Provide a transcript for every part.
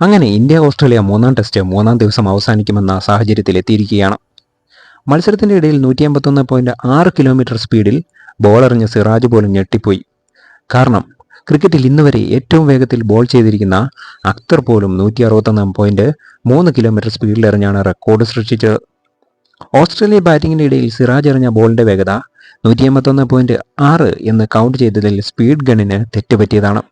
അങ്ങനെ India Australia മൂന്നാം test മൂന്നാം ദിവസം അവസാനിക്കുമെന്ന സാഹചര്യത്തിൽ എത്തിയിരിക്കുകയാണ്. മത്സരത്തിന്റെ ഇടയിൽ നൂറ്റി അമ്പത്തൊന്ന് പോയിന്റ് ആറ് കിലോമീറ്റർ സ്പീഡിൽ ബോളെറിഞ്ഞ സിറാജ് പോലും ഞെട്ടിപ്പോയി. കാരണം ക്രിക്കറ്റിൽ ഇന്നുവരെ ഏറ്റവും വേഗത്തിൽ ബോൾ ചെയ്തിരിക്കുന്ന അക്തർ പോലും നൂറ്റി അറുപത്തൊന്ന് പോയിന്റ് മൂന്ന് കിലോമീറ്റർ സ്പീഡിൽ എറിഞ്ഞാണ് റെക്കോർഡ് സൃഷ്ടിച്ചത്. ഓസ്ട്രേലിയ ബാറ്റിംഗിന്റെ ഇടയിൽ സിറാജ് എറിഞ്ഞ ബോളിന്റെ വേഗത നൂറ്റി അമ്പത്തൊന്ന് പോയിന്റ് ആറ് എന്ന് കൗണ്ട് ചെയ്തതിൽ സ്പീഡ് ഗണ്ണിന് തെറ്റുപറ്റിയതാണ്.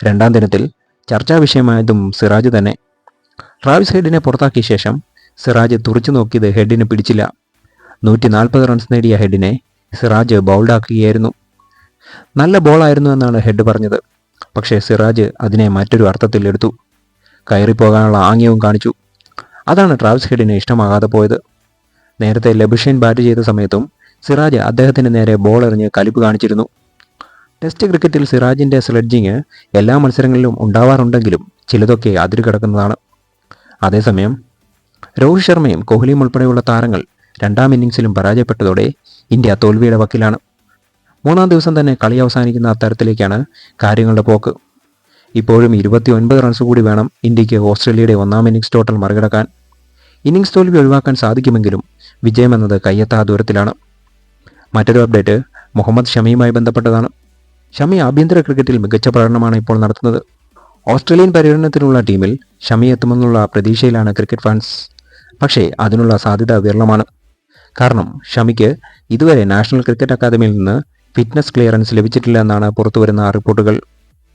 രണ്ടാം ദിനത്തിൽ ചർച്ചാ വിഷയമായതും സിറാജ് തന്നെ. ട്രാവിസ് ഹെഡിനെ പുറത്താക്കിയ ശേഷം സിറാജ് തുറച്ചു നോക്കിയത് ഹെഡിനെ പിടിച്ചില്ല. നൂറ്റി നാൽപ്പത് റൺസ് നേടിയ ഹെഡിനെ സിറാജ് ബൗൾഡാക്കുകയായിരുന്നു. നല്ല ബോളായിരുന്നു എന്നാണ് ഹെഡ് പറഞ്ഞത്. പക്ഷേ സിറാജ് അതിനെ മറ്റൊരു അർത്ഥത്തിൽ എടുത്തു. കയറിപ്പോകാനുള്ള ആംഗ്യവും കാണിച്ചു. അതാണ് ട്രാവിസ് ഹെഡിന് ഇഷ്ടമാകാതെ പോയത്. നേരത്തെ ലബുഷൈൻ ബാറ്റ് ചെയ്ത സമയത്തും സിറാജ് അദ്ദേഹത്തിന് നേരെ ബോൾ എറിഞ്ഞ് കലിപ്പ് കാണിച്ചിരുന്നു. ടെസ്റ്റ് ക്രിക്കറ്റിൽ സിറാജിന്റെ സ്ലെഡ്ജിങ് എല്ലാ മത്സരങ്ങളിലും ഉണ്ടാവാറുണ്ടെങ്കിലും ചിലതൊക്കെ അതിര് കിടക്കുന്നതാണ്. അതേസമയം രോഹിത് ശർമ്മയും കോഹ്ലിയും ഉൾപ്പെടെയുള്ള താരങ്ങൾ രണ്ടാം ഇന്നിംഗ്സിലും പരാജയപ്പെട്ടതോടെ ഇന്ത്യ തോൽവിയുടെ വക്കിലാണ്. മൂന്നാം ദിവസം തന്നെ കളി അവസാനിക്കുന്ന തരത്തിലേക്കാണ് കാര്യങ്ങളുടെ പോക്ക്. ഇപ്പോഴും ഇരുപത്തി ഒൻപത് റൺസ് കൂടി വേണം ഇന്ത്യയ്ക്ക് ഓസ്ട്രേലിയയുടെ ഒന്നാം ഇന്നിങ്സ് ടോട്ടൽ മറികടക്കാൻ. ഇന്നിങ്സ് തോൽവി ഒഴിവാക്കാൻ സാധിക്കുമെങ്കിലും വിജയമെന്നത് കയ്യെത്താ ദൂരത്തിലാണ്. മറ്റൊരു അപ്ഡേറ്റ് മുഹമ്മദ് ഷമിയുമായി ബന്ധപ്പെട്ടതാണ്. ഷമി ആഭ്യന്തര ക്രിക്കറ്റിൽ മികച്ച പ്രകടനമാണ് ഇപ്പോൾ നടത്തുന്നത്. ഓസ്ട്രേലിയൻ പര്യടനത്തിനുള്ള ടീമിൽ ഷമി എത്തുമെന്നുള്ള പ്രതീക്ഷയിലാണ് ക്രിക്കറ്റ് ഫാൻസ്. പക്ഷേ അതിനുള്ള സാധ്യത വിരളമാണ്. കാരണം ഷമിക്ക് ഇതുവരെ നാഷണൽ ക്രിക്കറ്റ് അക്കാദമിയിൽ നിന്ന് ഫിറ്റ്നസ് ക്ലിയറൻസ് ലഭിച്ചിട്ടില്ല എന്നാണ് പുറത്തുവരുന്ന റിപ്പോർട്ടുകൾ.